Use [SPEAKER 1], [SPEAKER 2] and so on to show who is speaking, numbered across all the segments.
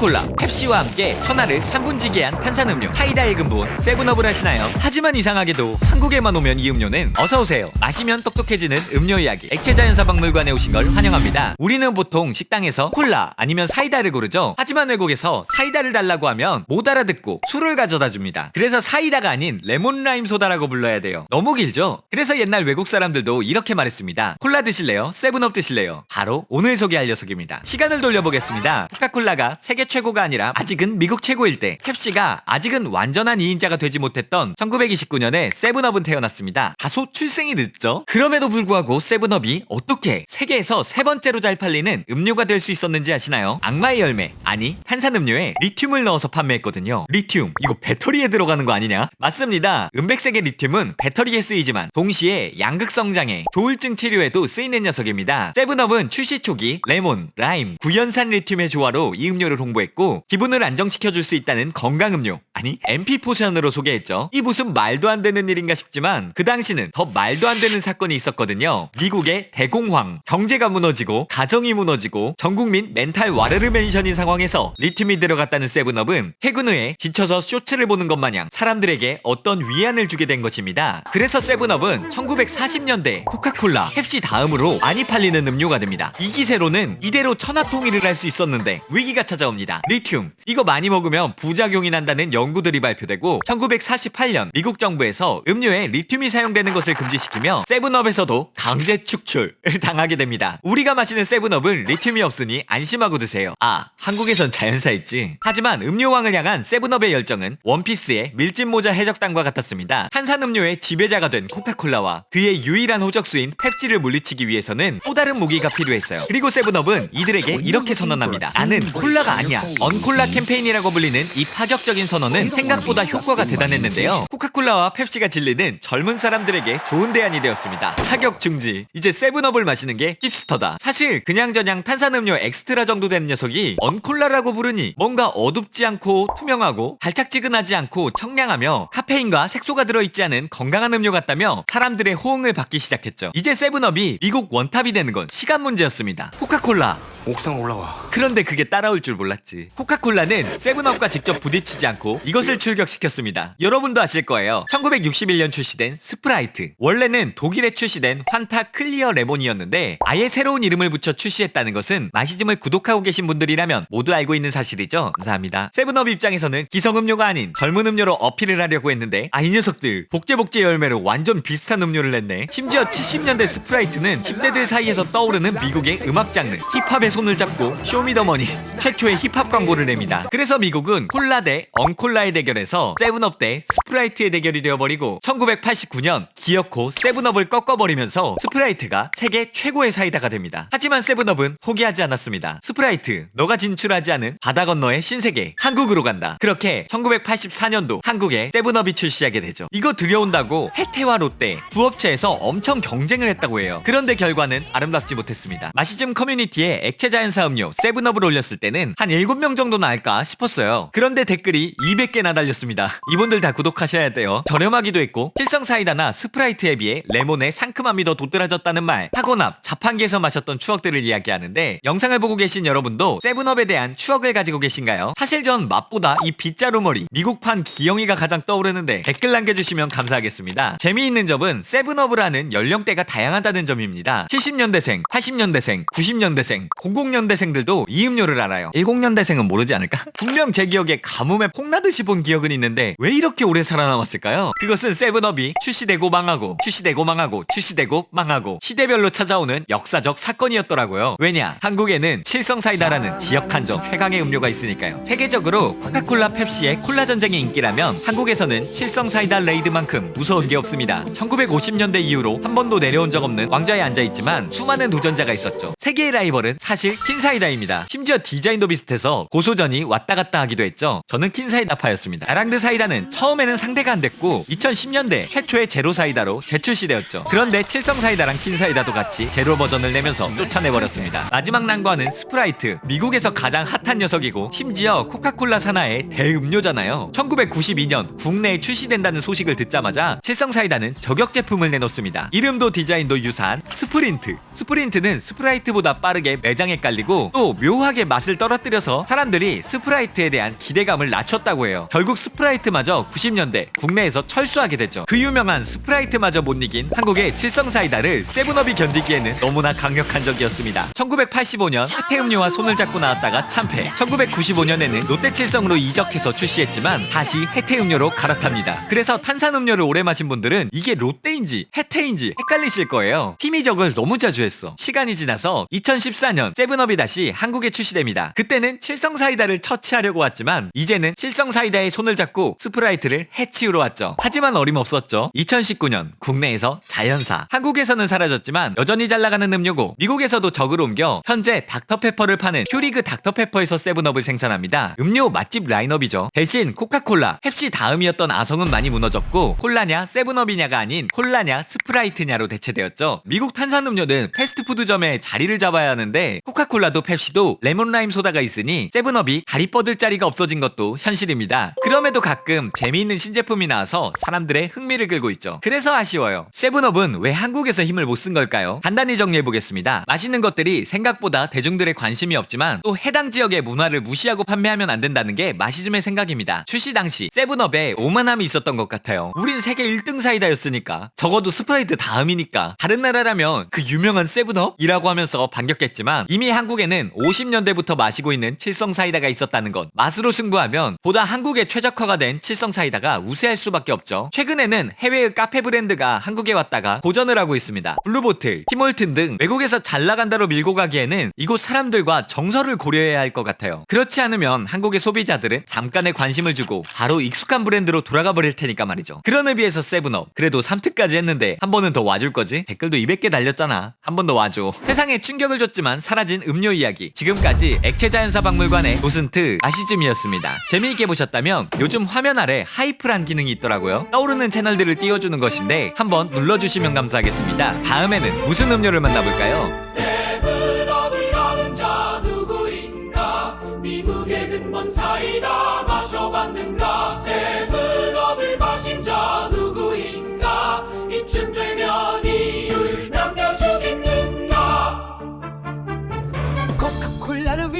[SPEAKER 1] 코카콜라, 펩시와 함께 천하를 3분지게한 탄산음료 사이다의 근본 세븐업을 하시나요? 하지만 이상하게도 한국에만 오면 이 음료는 어서오세요. 마시면 똑똑해지는 음료 이야기. 액체자연사박물관에 오신 걸 환영합니다. 우리는 보통 식당에서 콜라 아니면 사이다를 고르죠. 하지만 외국에서 사이다를 달라고 하면 못 알아듣고 술을 가져다 줍니다. 그래서 사이다가 아닌 레몬라임 소다라고 불러야 돼요. 너무 길죠? 그래서 옛날 외국 사람들도 이렇게 말했습니다. 콜라 드실래요? 세븐업 드실래요? 바로 오늘 소개할 녀석입니다. 시간을 돌려보겠습니다. 코카콜라가 세계 최고가 아니라 아직은 미국 최고일 때 펩시가 아직은 완전한 2인자가 되지 못했던 1929년에 세븐업은 태어났습니다. 다소 출생이 늦죠? 그럼에도 불구하고 세븐업이 어떻게 세계에서 세 번째로 잘 팔리는 음료가 될 수 있었는지 아시나요? 악마의 열매, 아니 탄산음료에 리튬을 넣어서 판매했거든요. 리튬, 이거 배터리에 들어가는 거 아니냐? 맞습니다. 은백색의 리튬은 배터리에 쓰이지만 동시에 양극성장애, 조울증 치료에도 쓰이는 녀석입니다. 세븐업은 출시 초기 레몬, 라임, 구연산 리튬의 조화로 이 음료를 홍보했 고 기분을 안정시켜줄 수 있다는 건강음료, 아니 MP 포션으로 소개했죠. 이 무슨 말도 안 되는 일인가 싶지만 그 당시는 더 말도 안 되는 사건이 있었거든요. 미국의 대공황, 경제가 무너지고 가정이 무너지고 전 국민 멘탈 와르르 멘션인 상황에서 리튬이 들어갔다는 세븐업은 퇴근 후에 지쳐서 쇼츠를 보는 것 마냥 사람들에게 어떤 위안을 주게 된 것입니다. 그래서 세븐업은 1940년대 코카콜라, 펩시 다음으로 많이 팔리는 음료가 됩니다. 이 기세로는 이대로 천하통일을 할 수 있었는데 위기가 찾아옵니다. 리튬 이거 많이 먹으면 부작용이 난다는 연구들이 발표되고 1948년 미국 정부에서 음료에 리튬이 사용되는 것을 금지시키며 세븐업에서도 강제 축출을 당하게 됩니다. 우리가 마시는 세븐업은 리튬이 없으니 안심하고 드세요. 아 한국에선 자연사 있지. 하지만 음료왕을 향한 세븐업의 열정은 원피스의 밀짚 모자 해적단과 같았습니다. 탄산음료의 지배자가 된 코카콜라와 그의 유일한 호적수인 펩시를 물리치기 위해서는 또 다른 무기가 필요했어요. 그리고 세븐업은 이들에게 이렇게 선언합니다. 나는 콜라가 아니야. 언콜라 캠페인이라고 불리는 이 파격적인 선언은 생각보다 효과가 대단했는데요. 코카콜라와 펩시가 질리는 젊은 사람들에게 좋은 대안이 되었습니다. 사격 중지. 이제 세븐업을 마시는 게 힙스터다. 사실 그냥저냥 탄산음료 엑스트라 정도 된 녀석이 언콜라라고 부르니 뭔가 어둡지 않고 투명하고 달짝지근하지 않고 청량하며 카페인과 색소가 들어있지 않은 건강한 음료 같다며 사람들의 호응을 받기 시작했죠. 이제 세븐업이 미국 원탑이 되는 건 시간 문제였습니다. 코카콜라
[SPEAKER 2] 옥상 올라와.
[SPEAKER 1] 그런데 그게 따라올 줄 몰랐지. 코카콜라는 세븐업과 직접 부딪히지 않고 이것을 출격시켰습니다. 여러분도 아실 거예요. 1961년 출시된 스프라이트. 원래는 독일에 출시된 환타 클리어 레몬이었는데 아예 새로운 이름을 붙여 출시했다는 것은 마시즘을 구독하고 계신 분들이라면 모두 알고 있는 사실이죠. 감사합니다. 세븐업 입장에서는 기성 음료가 아닌 젊은 음료로 어필을 하려고 했는데 아 이 녀석들 복제복제 열매로 완전 비슷한 음료를 냈네. 심지어 70년대 스프라이트는 10대들 사이에서 떠오르는 미국의 음악 장르 힙합의 손을 잡고 쇼미더머니 최초의 힙합 광고를 냅니다. 그래서 미국은 콜라 대 언콜라의 대결에서 세븐업 대 스프라이트의 대결이 되어버리고 1989년 기어코 세븐업을 꺾어버리면서 스프라이트가 세계 최고의 사이다가 됩니다. 하지만 세븐업은 포기하지 않았습니다. 스프라이트 너가 진출하지 않은 바다 건너의 신세계 한국으로 간다. 그렇게 1984년도 한국에 세븐업이 출시하게 되죠. 이거 들여온다고 혜태와 롯데 두 업체에서 엄청 경쟁을 했다고 해요. 그런데 결과는 아름답지 못했습니다. 마시즘 커뮤니티에 액체 자연사 음료 세븐업을 올렸을 때는 한 7명 정도나 할까 싶었어요. 그런데 댓글이 200개나 달렸습니다. 이분들 다 구독하셔야 돼요. 저렴하기도 했고 필성 사이다나 스프라이트에 비해 레몬의 상큼함이 더 도드라졌다는 말 학원앞 자판기에서 마셨던 추억들을 이야기하는데 영상을 보고 계신 여러분도 세븐업에 대한 추억을 가지고 계신가요? 사실 전 맛보다 이 빗자루 머리 미국판 기영이가 가장 떠오르는데 댓글 남겨주시면 감사하겠습니다. 재미있는 점은 세븐업을 하는 연령대가 다양하다는 점입니다. 70년대생, 80년대생, 90년대생, 00년대생들도 이 음료를 알아요. 10년대생은 모르지 않을까? 분명 제 기억에 가뭄에 폭나듯이 본 기억은 있는데 왜 이렇게 오래 살아남았을까요? 그것은 세븐업이 출시되고 망하고 출시되고 망하고 출시되고 망하고 시대별로 찾아오는 역사적 사건이었더라고요. 왜냐? 한국에는 칠성사이다라는 지역 한정 최강의 음료가 있으니까요. 세계적으로 코카콜라 펩시의 콜라 전쟁이 인기라면 한국에서는 칠성사이다 레이드만큼 무서운 게 없습니다. 1950년대 이후로 한 번도 내려온 적 없는 왕좌에 앉아있지만 수많은 도전자가 있었죠. 세계의 라이벌은 사실 킨사이다입니다. 심지어 디자인도 비슷해서 고소전이 왔다 갔다 하기도 했죠. 저는 킨사이다파였습니다. 아랑드 사이다는 처음에는 상대가 안 됐고 2010년대 최초의 제로 사이다로 재출시되었죠. 그런데 칠성 사이다랑 킨사이다도 같이 제로 버전을 내면서 쫓아내버렸습니다. 마지막 난관은 스프라이트. 미국에서 가장 핫한 녀석이고 심지어 코카콜라 산하의 대음료잖아요. 1992년 국내에 출시된다는 소식을 듣자마자 칠성 사이다는 저격 제품을 내놓습니다. 이름도 디자인도 유사한 스프린트. 스프린트는 스프라이트보다 빠르게 매장 에 헷갈리고 또 묘하게 맛을 떨어뜨려서 사람들이 스프라이트에 대한 기대감을 낮췄다고 해요. 결국 스프라이트마저 90년대 국내에서 철수하게 되죠. 그 유명한 스프라이트마저 못 이긴 한국의 칠성 사이다를 세븐업이 견디기에는 너무나 강력한 적이었습니다. 1985년 해태음료와 손을 잡고 나왔다가 참패. 1995년에는 롯데칠성으로 이적해서 출시했지만 다시 해태음료로 갈아탑니다. 그래서 탄산음료를 오래 마신 분들은 이게 롯데인지 해태인지 헷갈리실 거예요. 팀이 적을 너무 자주 했어. 시간이 지나서 2014년 세븐업이 다시 한국에 출시됩니다. 그때는 칠성 사이다를 처치하려고 왔지만 이제는 칠성 사이다의 손을 잡고 스프라이트를 해치우러 왔죠. 하지만 어림없었죠. 2019년 국내에서 자연사 한국에서는 사라졌지만 여전히 잘 나가는 음료고 미국에서도 적을 옮겨 현재 닥터페퍼를 파는 퓨리그 닥터페퍼에서 세븐업을 생산합니다. 음료 맛집 라인업이죠. 대신 코카콜라, 펩시 다음이었던 아성은 많이 무너졌고 콜라냐 세븐업이냐가 아닌 콜라냐 스프라이트냐로 대체되었죠. 미국 탄산음료는 패스트푸드점에 자리를 잡아야 하는데 코카콜라도 펩시도 레몬라임 소다가 있으니 세븐업이 다리 뻗을 자리가 없어진 것도 현실입니다. 그럼에도 가끔 재미있는 신제품이 나와서 사람들의 흥미를 끌고 있죠. 그래서 아쉬워요. 세븐업은 왜 한국에서 힘을 못 쓴 걸까요? 간단히 정리해 보겠습니다. 맛있는 것들이 생각보다 대중들의 관심이 없지만 또 해당 지역의 문화를 무시하고 판매하면 안 된다는 게 마시즘의 생각입니다. 출시 당시 세븐업에 오만함이 있었던 것 같아요. 우린 세계 1등 사이다였으니까 적어도 스프라이트 다음이니까 다른 나라라면 그 유명한 세븐업이라고 하면서 반겼겠지만 이미 한국에는 50년대부터 마시고 있는 칠성 사이다가 있었다는 것 맛으로 승부하면 보다 한국에 최적화가 된 칠성 사이다가 우세할 수밖에 없죠. 최근에는 해외의 카페 브랜드가 한국에 왔다가 고전을 하고 있습니다. 블루보틀, 티몰튼 등 외국에서 잘 나간다로 밀고 가기에는 이곳 사람들과 정서를 고려해야 할 것 같아요. 그렇지 않으면 한국의 소비자들은 잠깐의 관심을 주고 바로 익숙한 브랜드로 돌아가 버릴 테니까 말이죠. 그런 의미에서 세븐업 그래도 3특까지 했는데 한 번은 더 와줄 거지? 댓글도 200개 달렸잖아. 한 번 더 와줘. 세상에 충격을 줬지만 사라 진 음료 이야기. 지금까지 액체자연사 박물관의 도슨트 아시즘이었습니다. 재미있게 보셨다면 요즘 화면 아래 하이프란 기능이 있더라고요. 떠오르는 채널들을 띄워주는 것인데 한번 눌러주시면 감사하겠습니다. 다음에는 무슨 음료를 만나볼까요?
[SPEAKER 2] 세븐업이라는 자 누구인가 미국의 근본 사이다 마셔봤는가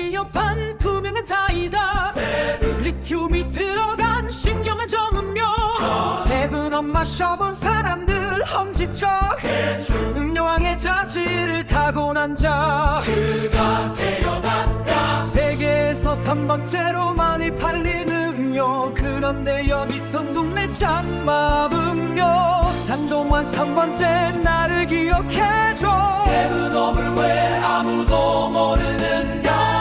[SPEAKER 3] 위협한 투명한 사이다.
[SPEAKER 2] 세븐
[SPEAKER 3] 리튬이 들어간 신경한 정음료 세븐 업 마셔본 사람들
[SPEAKER 2] 대출
[SPEAKER 3] 음료왕의 자질을 타고난 자.
[SPEAKER 2] 그가 태어난다.
[SPEAKER 3] 세계에서 3번째로 많이 팔린 음료. 그런데 여기서 동네 짠맛 음료. 단종한 3번째 나를 기억해줘.
[SPEAKER 2] 세븐업을 왜 아무도 모르는가